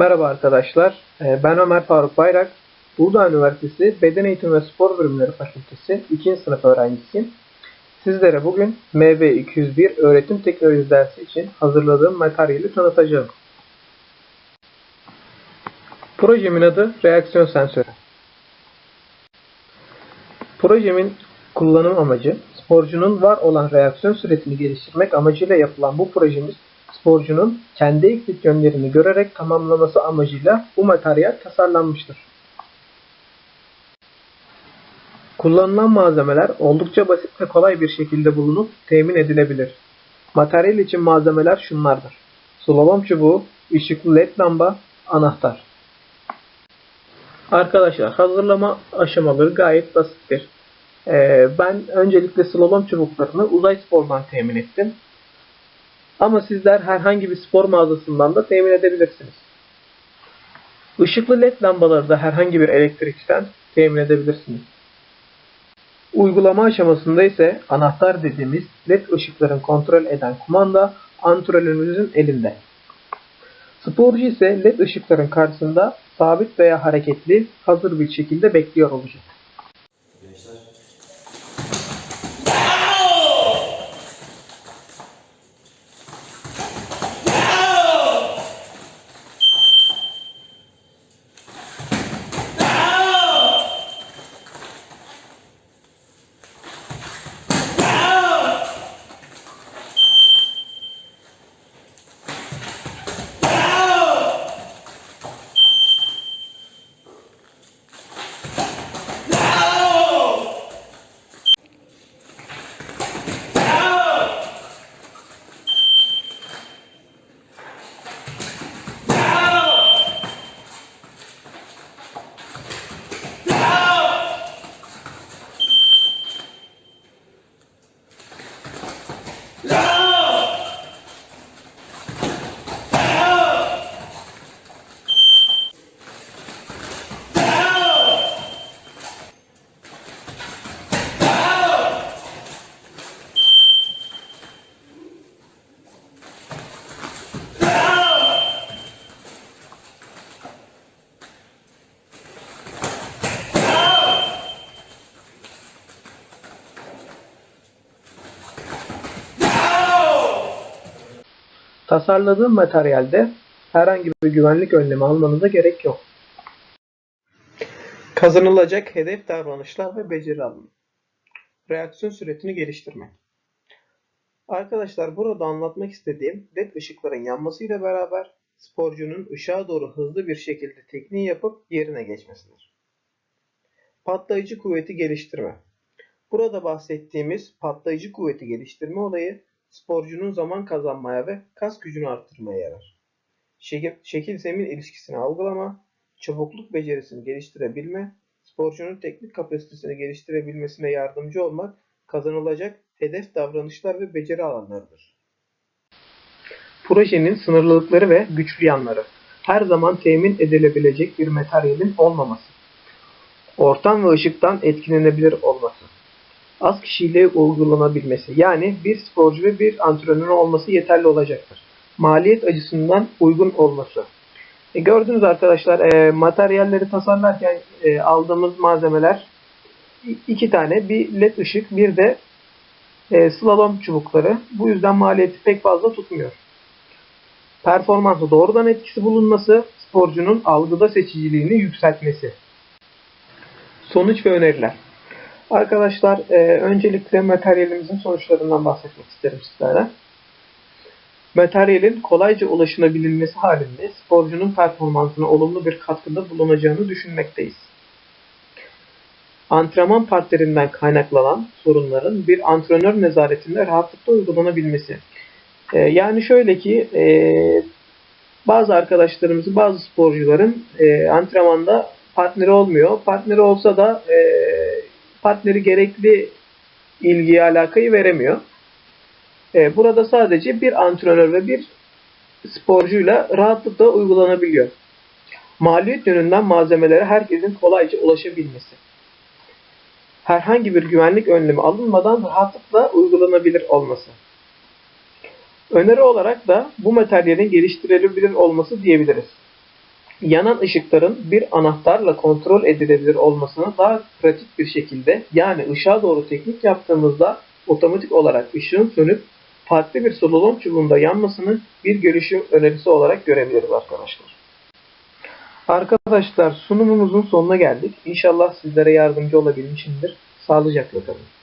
Merhaba arkadaşlar, Ee, ben Ömer Faruk Bayrak. Uludağ Üniversitesi Beden Eğitimi ve Spor Bilimleri Fakültesi 2. sınıf öğrencisiyim. Sizlere bugün MB201 öğretim teknolojisi dersi için hazırladığım materyali tanıtacağım. Projemin adı reaksiyon sensörü. Projemin kullanım amacı sporcunun var olan reaksiyon süresini geliştirmek amacıyla yapılan bu projemiz sporcunun kendi eksik yönlerini görerek tamamlaması amacıyla bu materyal tasarlanmıştır. Kullanılan malzemeler oldukça basit ve kolay bir şekilde bulunup temin edilebilir. Materyal için malzemeler şunlardır. Slalom çubuğu, ışıklı led lamba, anahtar. Arkadaşlar hazırlama aşamaları gayet basittir. Ee, ben öncelikle slalom çubuklarını uzay spordan temin ettim. Ama sizler herhangi bir spor mağazasından da temin edebilirsiniz. Işıklı led lambaları da herhangi bir elektrikçiden temin edebilirsiniz. Uygulama aşamasında ise anahtar dediğimiz led ışıkların kontrol eden kumanda antrenörümüzün elinde. Sporcu ise led ışıkların karşısında sabit veya hareketli hazır bir şekilde bekliyor olacak. Tasarladığım materyalde herhangi bir güvenlik önlemi almanıza gerek yok. Kazanılacak hedef davranışlar ve beceri alımı. Reaksiyon süretini geliştirmek. Arkadaşlar burada anlatmak istediğim led ışıkların yanmasıyla beraber sporcunun ışığa doğru hızlı bir şekilde tekniği yapıp yerine geçmesidir. Patlayıcı kuvveti geliştirme. Burada bahsettiğimiz patlayıcı kuvveti geliştirme olayı sporcunun zaman kazanmaya ve kas gücünü arttırmaya yarar. Şekil, zemin ilişkisini algılama, çabukluk becerisini geliştirebilme, sporcunun teknik kapasitesini geliştirebilmesine yardımcı olmak kazanılacak hedef davranışlar ve beceri alanlarıdır. Projenin sınırlılıkları ve güçlü yanları. Her zaman temin edilebilecek bir materyalin olmaması. Ortam ve ışıktan etkilenebilir olması az kişiyle uygulanabilmesi. Yani bir sporcu ve bir antrenör olması yeterli olacaktır. Maliyet açısından uygun olması. E, gördünüz arkadaşlar e, materyalleri tasarlarken e, aldığımız malzemeler iki tane bir led ışık bir de e, slalom çubukları. Bu yüzden maliyeti pek fazla tutmuyor. Performansı doğrudan etkisi bulunması sporcunun algıda seçiciliğini yükseltmesi. Sonuç ve öneriler. Arkadaşlar e, öncelikle materyalimizin sonuçlarından bahsetmek isterim sizlere. Materyalin kolayca ulaşılabilmesi halinde sporcunun performansına olumlu bir katkıda bulunacağını düşünmekteyiz. Antrenman partilerinden kaynaklanan sorunların bir antrenör nezaretinde rahatlıkla uygulanabilmesi. E, yani şöyle ki e, bazı arkadaşlarımızın, bazı sporcuların e, antrenmanda partneri olmuyor. Partneri olsa da e, partneri gerekli ilgiyi, alakayı veremiyor. E, burada sadece bir antrenör ve bir sporcuyla rahatlıkla uygulanabiliyor. Maliyet yönünden malzemelere herkesin kolayca ulaşabilmesi. Herhangi bir güvenlik önlemi alınmadan rahatlıkla uygulanabilir olması. Öneri olarak da bu materyalin geliştirilebilir olması diyebiliriz. Yanan ışıkların bir anahtarla kontrol edilebilir olmasını daha pratik bir şekilde yani ışığa doğru teknik yaptığımızda otomatik olarak ışığın sönüp farklı bir solulon çubuğunda yanmasını bir görüşüm önerisi olarak görebiliriz arkadaşlar. Arkadaşlar sunumumuzun sonuna geldik. İnşallah sizlere yardımcı olabilmişimdir. Sağlıcakla kalın.